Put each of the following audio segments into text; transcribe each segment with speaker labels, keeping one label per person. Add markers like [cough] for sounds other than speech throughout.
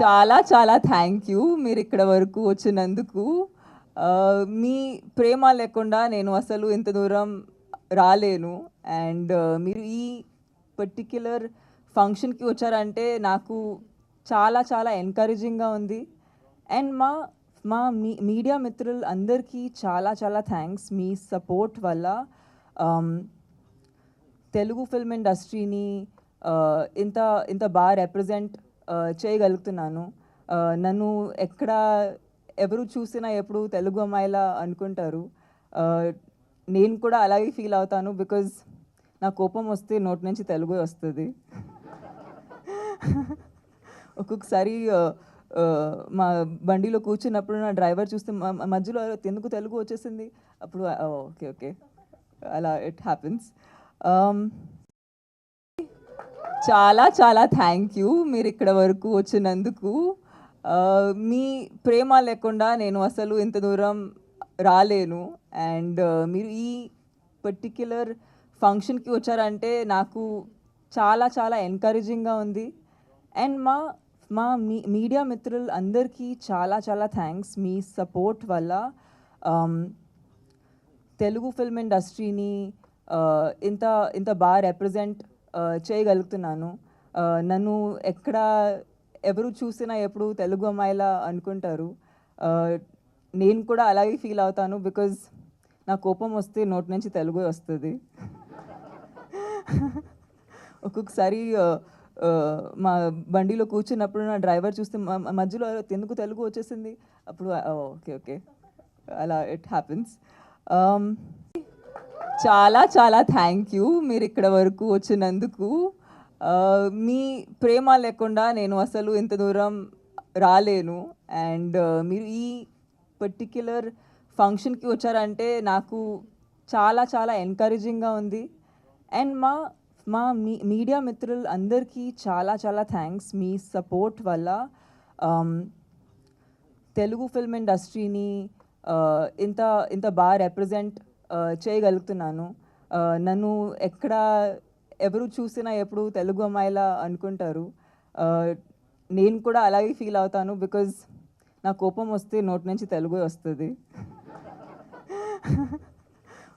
Speaker 1: చాలా చాలా thank you మీరు ఇక్కడ వరకు వచ్చినందుకు. మీ ప్రేమ లేకుండా నేను అసలు ఇంత దూరం రాలేను. అండ్ మీరు ఈ పర్టిక్యులర్ ఫంక్షన్కి వచ్చారంటే నాకు చాలా చాలా ఎంకరేజింగ్గా ఉంది. అండ్ మా మా మీ మీడియా మిత్రులు అందరికీ చాలా చాలా థ్యాంక్స్ మీ సపోర్ట్ వల్ల తెలుగు ఫిల్మ్ ఇండస్ట్రీని ఇంత ఇంత బాగా రిప్రజెంట్ చేయగలుగుతున్నాను. నన్ను ఎక్కడ ఎవరు చూసినా ఎప్పుడు తెలుగు అమ్మాయిలా అనుకుంటారు. నేను కూడా అలాగే ఫీల్ అవుతాను బికాజ్ నా కోపం వస్తే నోటి నుంచి తెలుగు వస్తుంది. ఒక్కొక్కసారి మా బండిలో కూర్చున్నప్పుడు నా డ్రైవర్ చూస్తే మధ్యలో ఎందుకు తెలుగు వచ్చేసింది? అప్పుడు ఓకే ఓకే. అలా ఇట్ హ్యాపెన్స్ చాలా చాలా థ్యాంక్ యూ మీరు ఇక్కడ వరకు వచ్చినందుకు. మీ ప్రేమ లేకుండా నేను అసలు ఇంత దూరం రాలేను. అండ్ మీరు ఈ పర్టిక్యులర్ ఫంక్షన్కి వచ్చారంటే నాకు చాలా చాలా ఎంకరేజింగ్గా ఉంది. అండ్ మా మా మీ మీడియా మిత్రులు అందరికీ చాలా చాలా థ్యాంక్స్ మీ సపోర్ట్ వల్ల తెలుగు ఫిల్మ్ ఇండస్ట్రీని ఇంత ఇంత బాగా రిప్రజెంట్ చేయగలుగుతున్నాను. నన్ను ఎక్కడ ఎవరు చూసినా ఎప్పుడు తెలుగు అమ్మాయిలా అనుకుంటారు. నేను కూడా అలాగే ఫీల్ అవుతాను బికాజ్ నా కోపం వస్తే నోటి నుంచి తెలుగు వస్తుంది. [laughs] ఒక్కొక్కసారి మా బండిలో కూర్చున్నప్పుడు నా డ్రైవర్ చూస్తే మధ్యలో ఎందుకు తెలుగు వచ్చేసింది? అప్పుడు ఓకే ఓకే. అలా ఇట్ హ్యాపెన్స్ చాలా చాలా థ్యాంక్ యూ మీరు ఇక్కడ వరకు వచ్చినందుకు. మీ ప్రేమ లేకుండా నేను అసలు ఇంత దూరం రాలేను. అండ్ మీరు ఈ పర్టిక్యులర్ ఫంక్షన్కి వచ్చారంటే నాకు చాలా చాలా ఎంకరేజింగ్గా ఉంది. అండ్ మా మా మీ మీడియా మిత్రులు అందరికీ చాలా చాలా థ్యాంక్స్ మీ సపోర్ట్ వల్ల తెలుగు ఫిల్మ్ ఇండస్ట్రీని ఇంత ఇంత బాగా రిప్రజెంట్ చేయగలుగుతున్నాను. నన్ను ఎక్కడ ఎవరు చూసినా ఎప్పుడు తెలుగు అమ్మాయిలా అనుకుంటారు. నేను కూడా అలాగే ఫీల్ అవుతాను బికాజ్ నా కోపం వస్తే నోటి నుంచి తెలుగు వస్తుంది.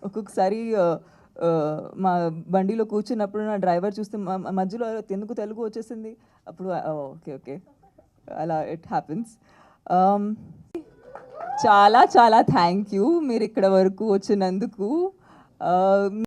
Speaker 1: ఒక్కొక్కసారి మా బండిలో కూర్చున్నప్పుడు నా డ్రైవర్ చూస్తే మధ్యలో ఎందుకు తెలుగు వచ్చేసింది? అప్పుడు ఓకే ఓకే. అలా ఇట్ హ్యాపెన్స్ చాలా చాలా థ్యాంక్ యూ మీరు ఇక్కడ వరకు వచ్చినందుకు.